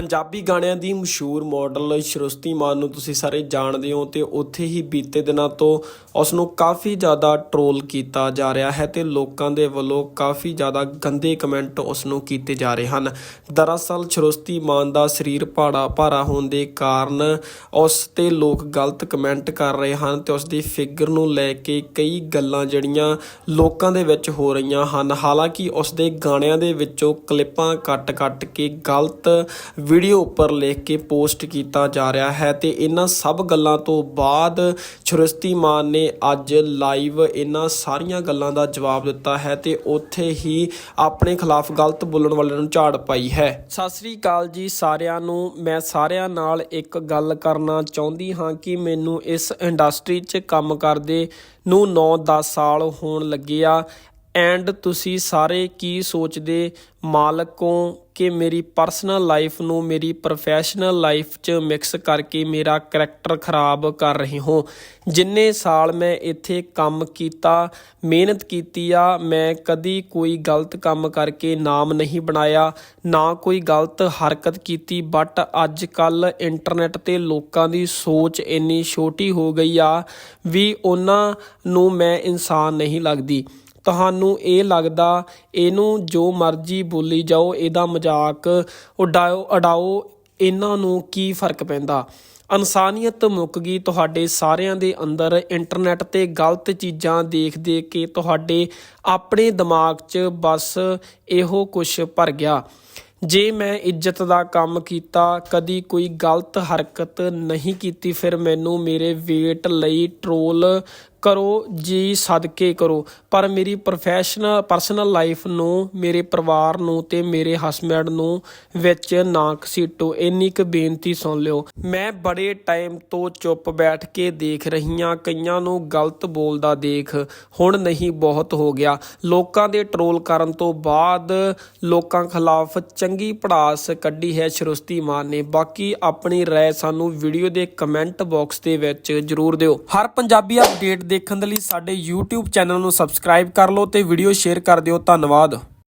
ਪੰਜਾਬੀ ਗਾਣਿਆਂ ਦੀ ਮਸ਼ਹੂਰ ਮਾਡਲ ਸ਼ਰੁਸਤੀ ਮਾਨ ਨੂੰ ਤੁਸੀਂ ਸਾਰੇ ਜਾਣਦੇ ਹੋ ਤੇ ਉੱਥੇ ਹੀ ਬੀਤੇ ਦਿਨਾਂ ਤੋਂ ਉਸ ਨੂੰ ਕਾਫੀ ਜ਼ਿਆਦਾ ਟਰੋਲ ਕੀਤਾ ਜਾ ਰਿਹਾ ਹੈ ਤੇ ਲੋਕਾਂ ਦੇ ਵੱਲੋਂ ਕਾਫੀ ਜ਼ਿਆਦਾ ਗੰਦੇ ਕਮੈਂਟ ਉਸ ਨੂੰ ਕੀਤੇ ਜਾ ਰਹੇ ਹਨ। ਦਰਅਸਲ ਸ਼ਰੁਸਤੀ ਮਾਨ ਦਾ ਸਰੀਰ ਭਾੜਾ ਭਾਰਾ ਹੋਣ ਦੇ ਕਾਰਨ ਉਸ ਤੇ ਲੋਕ ਗਲਤ ਕਮੈਂਟ ਕਰ ਰਹੇ ਹਨ ਤੇ ਉਸ ਦੀ ਫਿਗਰ ਨੂੰ ਲੈ ਕੇ ਕਈ ਗੱਲਾਂ ਜਿਹੜੀਆਂ ਲੋਕਾਂ ਦੇ ਵਿੱਚ ਹੋ ਰਹੀਆਂ ਹਨ। ਹਾਲਾਂਕਿ ਉਸ ਦੇ ਗਾਣਿਆਂ ਦੇ ਵਿੱਚੋਂ ਕਲਿੱਪਾਂ ਕੱਟ-ਕੱਟ ਕੇ ਗਲਤ ਵੀਡੀਓ ਉੱਪਰ ਲਿਖ ਕੇ ਪੋਸਟ ਕੀਤਾ ਜਾ ਰਿਹਾ ਹੈ ਤੇ ਇਹਨਾਂ ਸਭ ਗੱਲਾਂ ਤੋਂ ਬਾਅਦ ਛੁਰਸਤੀ ਮਾਨ ਨੇ ਅੱਜ ਲਾਈਵ ਇਹਨਾਂ ਸਾਰੀਆਂ ਗੱਲਾਂ ਦਾ ਜਵਾਬ ਦਿੱਤਾ ਹੈ ਤੇ ਉੱਥੇ ਹੀ ਆਪਣੇ ਖਿਲਾਫ ਗਲਤ ਬੋਲਣ ਵਾਲਿਆਂ ਨੂੰ ਝਾੜ ਪਾਈ ਹੈ। ਸਤਿ ਸ੍ਰੀ ਅਕਾਲ ਜੀ ਸਾਰਿਆਂ ਨੂੰ। ਮੈਂ ਸਾਰਿਆਂ ਨਾਲ ਇੱਕ ਗੱਲ ਕਰਨਾ ਚਾਹੁੰਦੀ ਹਾਂ ਕਿ ਮੈਨੂੰ ਇਸ ਇੰਡਸਟਰੀ 'ਚ ਕੰਮ ਕਰਦੇ ਨੂੰ 9-10 ਸਾਲ ਹੋਣ ਲੱਗੇ ਆ ਐਂਡ ਤੁਸੀਂ ਸਾਰੇ ਕੀ ਸੋਚਦੇ? ਮਾਲਕੋ ਕਿ ਮੇਰੀ ਪਰਸਨਲ ਲਾਈਫ ਨੂੰ, ਮੇਰੀ ਪ੍ਰੋਫੈਸ਼ਨਲ ਲਾਈਫ 'ਚ ਮਿਕਸ ਕਰਕੇ ਮੇਰਾ ਕਰੈਕਟਰ ਖਰਾਬ ਕਰ ਰਹੇ ਹੋ। ਜਿੰਨੇ ਸਾਲ ਮੈਂ ਇੱਥੇ ਕੰਮ ਕੀਤਾ, ਮਿਹਨਤ ਕੀਤੀ ਆ, ਮੈਂ ਕਦੀ ਕੋਈ ਗਲਤ ਕੰਮ ਕਰਕੇ ਨਾਮ ਨਹੀਂ ਬਣਾਇਆ, ਨਾ ਕੋਈ ਗਲਤ ਹਰਕਤ ਕੀਤੀ ਬਟ ਅੱਜ ਕੱਲ ਇੰਟਰਨੈਟ ਤੇ ਲੋਕਾਂ ਦੀ ਸੋਚ ਇੰਨੀ ਛੋਟੀ ਹੋ ਗਈ ਆ ਵੀ ਉਹਨਾਂ ਨੂੰ ਮੈਂ ਇਨਸਾਨ ਨਹੀਂ ਲੱਗਦੀ। ਤੁਹਾਨੂੰ ਇਹ ਲੱਗਦਾ, ਇਹਨੂੰ ਜੋ ਮਰਜ਼ੀ ਬੋਲੀ ਜਾਓ, ਇਹਦਾ ਮਜ਼ਾਕ ਉਡਾਓ ਉਡਾਓ, ਇਹਨਾਂ ਨੂੰ ਕੀ ਫ਼ਰਕ ਪੈਂਦਾ? ਇਨਸਾਨੀਅਤ ਮੁੱਕ ਗਈ ਤੁਹਾਡੇ ਸਾਰਿਆਂ ਦੇ ਅੰਦਰ, ਇੰਟਰਨੈਟ ਤੇ ਗਲਤ ਚੀਜ਼ਾਂ ਦੇਖ ਦੇਖ ਕੇ ਤੁਹਾਡੇ ਆਪਣੇ ਦਿਮਾਗ 'ਚ ਬਸ ਇਹੋ ਕੁਝ ਭਰ ਗਿਆ। ਜੇ ਮੈਂ ਇੱਜ਼ਤ ਦਾ ਕੰਮ ਕੀਤਾ, ਕਦੀ ਕੋਈ ਗਲਤ ਹਰਕਤ ਨਹੀਂ ਕੀਤੀ, ਫਿਰ ਮੈਨੂੰ ਮੇਰੇ ਵੇਟ ਲਈ ਟਰੋਲ ਕਰੋ ਜੀ, ਸਦਕੇ ਕਰੋ। ਪਰ ਮੇਰੀ ਪ੍ਰੋਫੈਸ਼ਨਲ ਪਰਸਨਲ ਲਾਈਫ ਨੂੰ, ਮੇਰੇ ਪਰਿਵਾਰ ਨੂੰ ਤੇ ਮੇਰੇ ਹਸਬੈਂਡ ਨੂੰ ਵਿੱਚ ਨਾ ਘਸੀਟੋ ਇੰਨੀ ਕੁ ਬੇਨਤੀ ਸੁਣ ਲਿਓ। ਮੈਂ ਬੜੇ ਟਾਈਮ ਤੋਂ ਚੁੱਪ ਬੈਠ ਕੇ ਦੇਖ ਰਹੀਆਂ, ਕਈਆਂ ਨੂੰ ਗਲਤ ਬੋਲਦਾ ਦੇਖ। ਹੁਣ ਨਹੀਂ, ਬਹੁਤ ਹੋ ਗਿਆ। ਲੋਕਾਂ ਦੇ ਟਰੋਲ ਕਰਨ ਤੋਂ ਬਾਅਦ ਲੋਕਾਂ ਖਿਲਾਫ ਚੰਗੀ ਪੜਾਸ ਕੱਢੀ ਹੈ ਸ਼ਰੁਸਤੀ ਮਾਨ ਨੇ। ਬਾਕੀ ਆਪਣੀ ਰਾਏ ਸਾਨੂੰ ਵੀਡੀਓ ਦੇ ਕਮੈਂਟ ਬਾਕਸ ਦੇ ਵਿੱਚ ਜਰੂਰ ਦਿਓ। ਹਰ ਪੰਜਾਬੀ ਅਪਡੇਟ ਦੇਖਣ ਦੇ ਲਈ ਸਾਡੇ YouTube ਚੈਨਲ ਨੂੰ ਸਬਸਕ੍ਰਾਈਬ ਕਰ ਲਓ ਤੇ ਵੀਡੀਓ ਸ਼ੇਅਰ ਕਰ ਦਿਓ। ਧੰਨਵਾਦ।